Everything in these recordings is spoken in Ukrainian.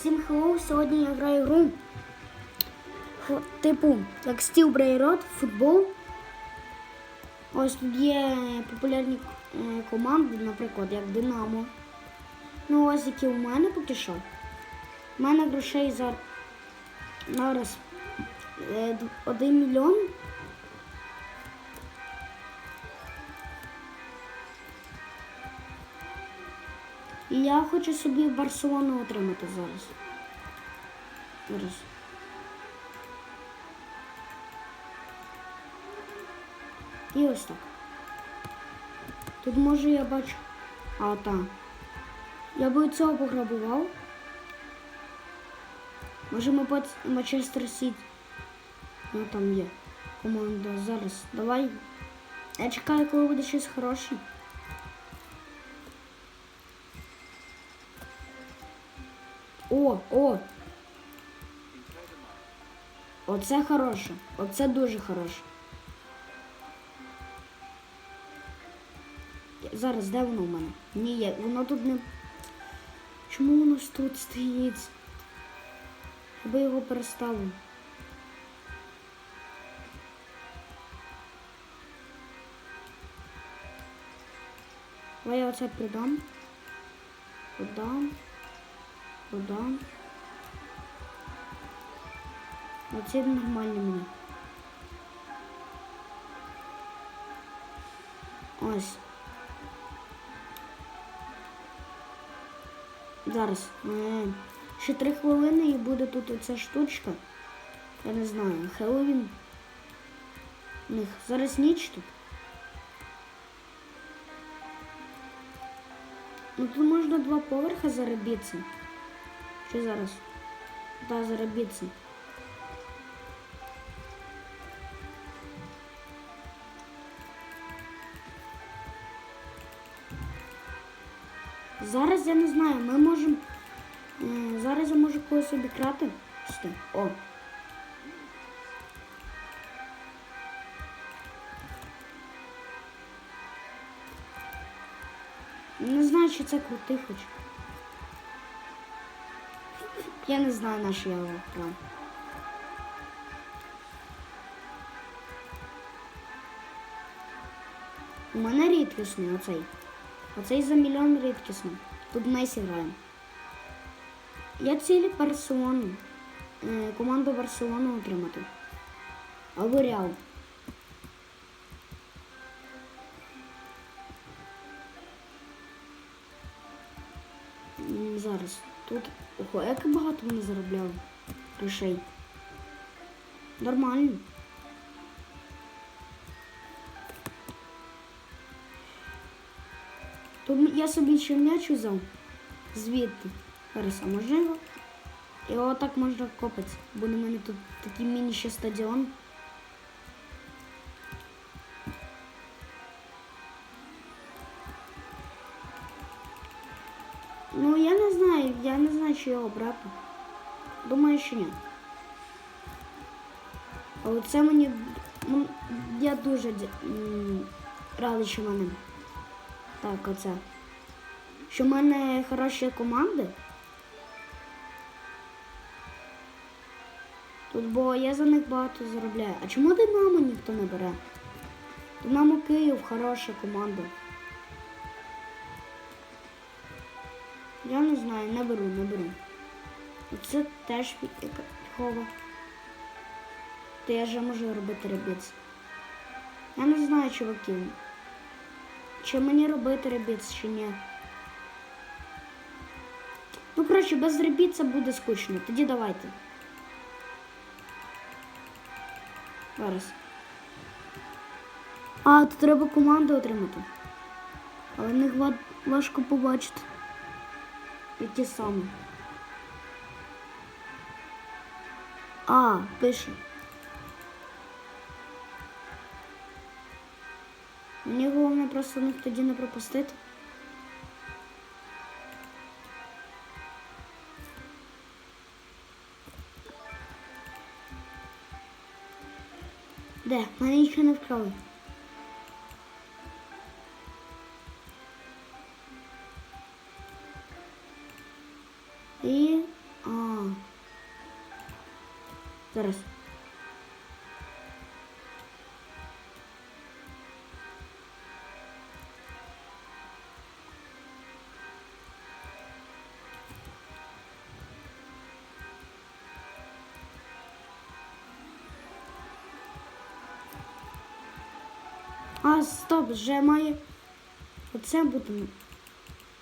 всім хеллоу. Сьогодні я граю гру. Типу, як Стіл Брейрот, футбол. Ось тут є популярні е, команди, наприклад, як Динамо. Ну, ось які у мене поки що. У мене грошей зараз 1 мільйон. І я хочу собі Барселону отримати зараз. Зараз. І ось так. Тут може я бачу. А, так. Я би цього пограбував. Може ми по Манчестер Сіті. Ну там є. Команда зараз. Давай. Я чекаю, коли буде щось хороше. О, о! Оце хороше. Оце дуже хороше. Зараз де воно в мене? Ні, є, воно тут не. Чому воно тут стоїть? Я його переставив. Давай я оце придам. Продам. Продам. Оце нормально мені. Ось. Зараз. Е, ще три хвилини і буде тут оця штучка. Я не знаю. Хеллоуін. У них зараз ніч тут. Ну тут можна два поверха заробитися. Що зараз? Да, заробитися. Зараз я не знаю, ми можемо. е, Зараз я можу когось обікрати. Що? О. Не знаю, чи це крутий хоч. Я не знаю, на що я його вкрав. У мене рідкісний оцей. Оцей за мільйон рідкісний. Тут Месі грає. Я цілі Барселону. Е, команду Барселону отримати. Або Реал. Зараз. Тут. Ого, як багато вони заробляли грошей. Нормально. Тут я собі ще м'яч взяв звідти. Зараз, а можна його? Його так можна копати. Буде в мене тут такий міні ще стадіон. Ну я не знаю, я не знаю, чи його брати. Думаю, що ні. Але це мені. Я дуже радий, що в мене. Так, оце. Що в мене хороші команди. Тут, бо я за них багато заробляю. А чому Динамо ніхто не бере? Динамо Київ хороша команда. Я не знаю, не беру, не беру. Оце теж яка хова. То я вже можу робити ребіц. Я не знаю, чуваків. Чи мені робити ребіц, чи ні. Ну, коротше, без ребіца буде скучно. Тоді давайте. Зараз. А, тут треба команду отримати. Але в них важко побачити. Які саме. А, пише. Мені головне просто них тоді не пропустити. Де? Мене нічого не вкрали. І. А, Зараз. А, стоп, вже має. Оце буде.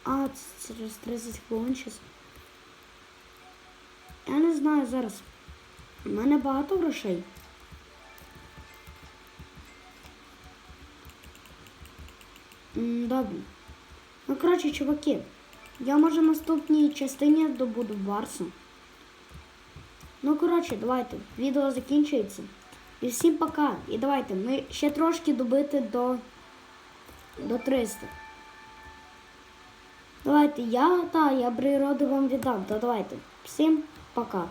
А, через 30 хвилин щас. Я не знаю зараз. У мене багато грошей. Добре. Ну, коротше, чуваки, я може в наступній частині добуду Барсу. Ну, коротше, давайте. Відео закінчується. І всім пока. І давайте, ми ще трошки добити до, до 300. Давайте, я, та, я природу вам віддам. То давайте. Всім пока.